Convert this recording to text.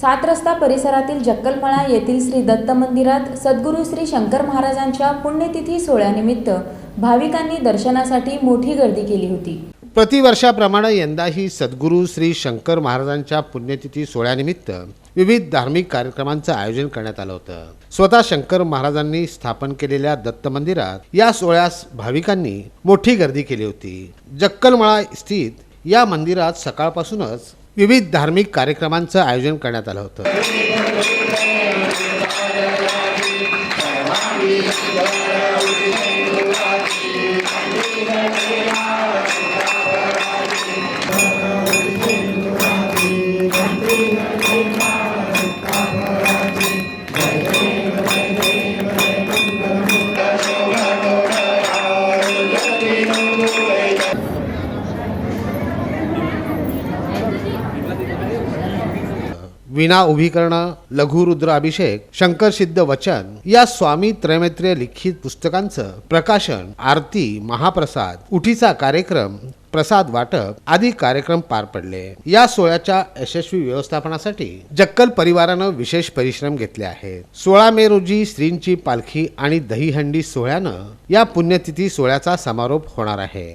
सात रस्ता परिसरातील जक्कलमळा येथील श्री दत्त मंदिरात सद्गुरू श्री शंकर महाराजांच्या पुण्यतिथी सोहळ्यानिमित्त भाविकांनी दर्शनासाठी मोठी गर्दी केली होती. प्रतिवर्षाप्रमाणे यंदाही सद्गुरू श्री शंकर महाराजांच्या पुण्यतिथी सोहळ्यानिमित्त विविध धार्मिक कार्यक्रमांचं आयोजन करण्यात आलं होतं. स्वतः शंकर महाराजांनी स्थापन केलेल्या दत्त मंदिरात या सोहळ्यास भाविकांनी मोठी गर्दी केली होती. जक्कलमळा स्थित या मंदिरात सकाळपासूनच विविध धार्मिक कार्यक्रमांचं आयोजन करण्यात आलं होतं. विना उभी करणं लघुरुद्र अभिषेक शंकर सिद्ध वचन या स्वामी त्रैमेत्र्य लिखित पुस्तकांचं प्रकाशन आरती महाप्रसाद उठीचा कार्यक्रम प्रसाद वाटप आदी कार्यक्रम पार पडले. या सोहळ्याच्या यशस्वी व्यवस्थापनासाठी जक्कल परिवारानं विशेष परिश्रम घेतले आहेत. सोळा मे रोजी श्रींची पालखी आणि दहीहंडी सोहळ्यानं या पुण्यतिथी सोहळ्याचा समारोप होणार आहे.